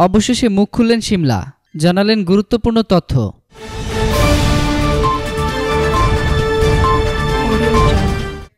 অবশেষে মুখ খুললেন সিমলা জানালেন গুরুত্বপূর্ণ তথ্য।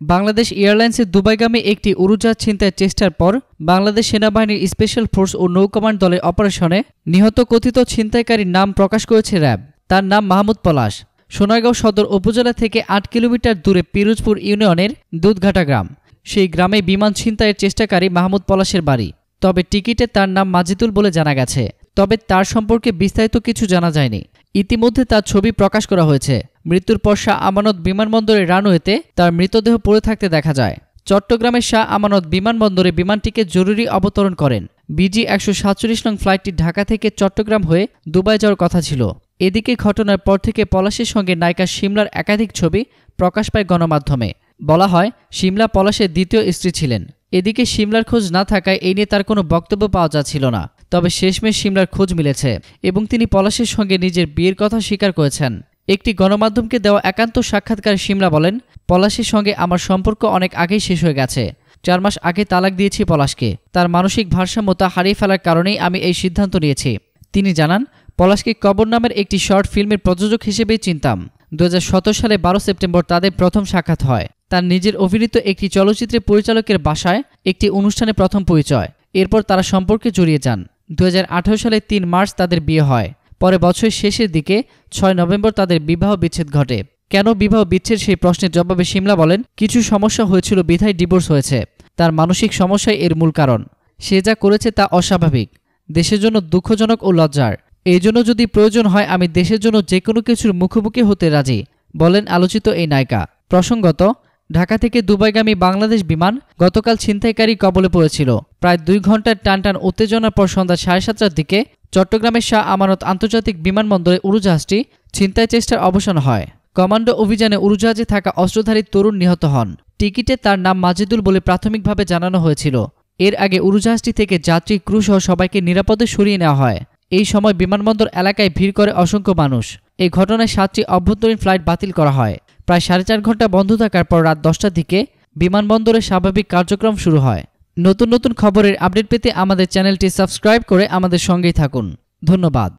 বাংলাদেশ এয়ারলাইন্সের দুবাইগামী একটি উড়োজাহাজ ছিনতাইয়ের চেষ্টার পর বাংলাদেশ সেনাবাহিনীর স্পেশাল ফোর্স ও নৌকমান্ড দলের অপারেশনে নিহত কথিত ছিনতাইকারীর নাম প্রকাশ করেছে র্যাব। তার নাম মাহমুদ পলাশ। সোনারগাঁও সদর উপজেলা থেকে আট কিলোমিটার দূরে পিরোজপুর ইউনিয়নের দুধঘাটা গ্রাম। সেই গ্রামে বিমান ছিনতাইয়ের চেষ্টাকারী মাহমুদ পলাশের বাড়ি। তবে টিকিটে তার নাম মাজিদুল বলে জানা গেছে। তবে তার সম্পর্কে বিস্তারিত কিছু জানা যায়নি। ইতিমধ্যে তার ছবি প্রকাশ করা হয়েছে। মৃত্যুর পর শাহ আমানত বিমানবন্দরের রানওয়েতে তার মৃতদেহ পড়ে থাকতে দেখা যায়। চট্টগ্রামের শাহ আমানত বিমানবন্দরে বিমানটিকে জরুরি অবতরণ করেন। বিজি একশো সাতচল্লিশ নং ফ্লাইটটি ঢাকা থেকে চট্টগ্রাম হয়ে দুবাই যাওয়ার কথা ছিল। এদিকে ঘটনার পর থেকে পলাশের সঙ্গে নায়িকা সিমলার একাধিক ছবি প্রকাশ পায় গণমাধ্যমে। বলা হয় সিমলা পলাশের দ্বিতীয় স্ত্রী ছিলেন। এদিকে সিমলার খোঁজ না থাকায় এই নিয়ে তার কোনো বক্তব্য পাওয়া যাচ্ছিল না। তবে শেষমেশ সিমলার খোঁজ মিলেছে এবং তিনি পলাশের সঙ্গে নিজের বিয়ের কথা স্বীকার করেছেন। একটি গণমাধ্যমকে দেওয়া একান্ত সাক্ষাৎকারে সিমলা বলেন, পলাশের সঙ্গে আমার সম্পর্ক অনেক আগেই শেষ হয়ে গেছে। চার মাস আগে তালাক দিয়েছি পলাশকে। তার মানসিক ভারসাম্যতা হারিয়ে ফেলার কারণেই আমি এই সিদ্ধান্ত নিয়েছি। তিনি জানান, পলাশকে কবর নামের একটি শর্ট ফিল্মের প্রযোজক হিসেবেই চিনতাম। দু হাজার সতেরো সালে বারো সেপ্টেম্বর তাদের প্রথম সাক্ষাৎ হয়। তার নিজের অভিনীত একটি চলচ্চিত্রের পরিচালকের বাসায় একটি অনুষ্ঠানে প্রথম পরিচয়। এরপর তারা সম্পর্কে জড়িয়ে যান। দু হাজার আঠারো সালে তিন মার্চ তাদের বিয়ে হয়। পরে বছরের শেষের দিকে ছয় নভেম্বর তাদের বিবাহ বিচ্ছেদ ঘটে। কেন বিবাহ বিচ্ছেদ সেই প্রশ্নের জবাবে সিমলা বলেন, কিছু সমস্যা হয়েছিল, বিধায় ডিভোর্স হয়েছে। তার মানসিক সমস্যাই এর মূল কারণ। সে যা করেছে তা অস্বাভাবিক। দেশের জন্য দুঃখজনক ও লজ্জার। এই জন্য যদি প্রয়োজন হয়, আমি দেশের জন্য যে কোনো কিছুর মুখোমুখি হতে রাজি, বলেন আলোচিত এই নায়িকা। প্রসঙ্গত ঢাকা থেকে দুবাইগামী বাংলাদেশ বিমান গতকাল ছিনতাইকারী কবলে পড়েছিল। প্রায় দুই ঘণ্টার টানটান উত্তেজনার পর সন্ধ্যা সাড়ে সাতটার দিকে চট্টগ্রামের শাহ আমানত আন্তর্জাতিক বিমানবন্দরে উড়োজাহাজটি ছিনতাই চেষ্টার অবসান হয়। কমান্ডো অভিযানে উড়োজাহাজে থাকা অস্ত্রধারী তরুণ নিহত হন। টিকিটে তার নাম মাজিদুল বলে প্রাথমিকভাবে জানানো হয়েছিল। এর আগে উড়োজাহাজটি থেকে যাত্রী, ক্রু সহ সবাইকে নিরাপদে সরিয়ে নেওয়া হয়। এই সময় বিমানবন্দর এলাকায় ভিড় করে অসংখ্য মানুষ। এই ঘটনায় সাতটি অভ্যন্তরীণ ফ্লাইট বাতিল করা হয়। প্রায় সাড়ে চার ঘণ্টা বন্ধ থাকার পর রাত দশটার দিকে বিমানবন্দরে স্বাভাবিক কার্যক্রম শুরু হয়। নতুন নতুন খবরের আপডেট পেতে আমাদের চ্যানেলটি সাবস্ক্রাইব করে আমাদের সঙ্গেই থাকুন। ধন্যবাদ।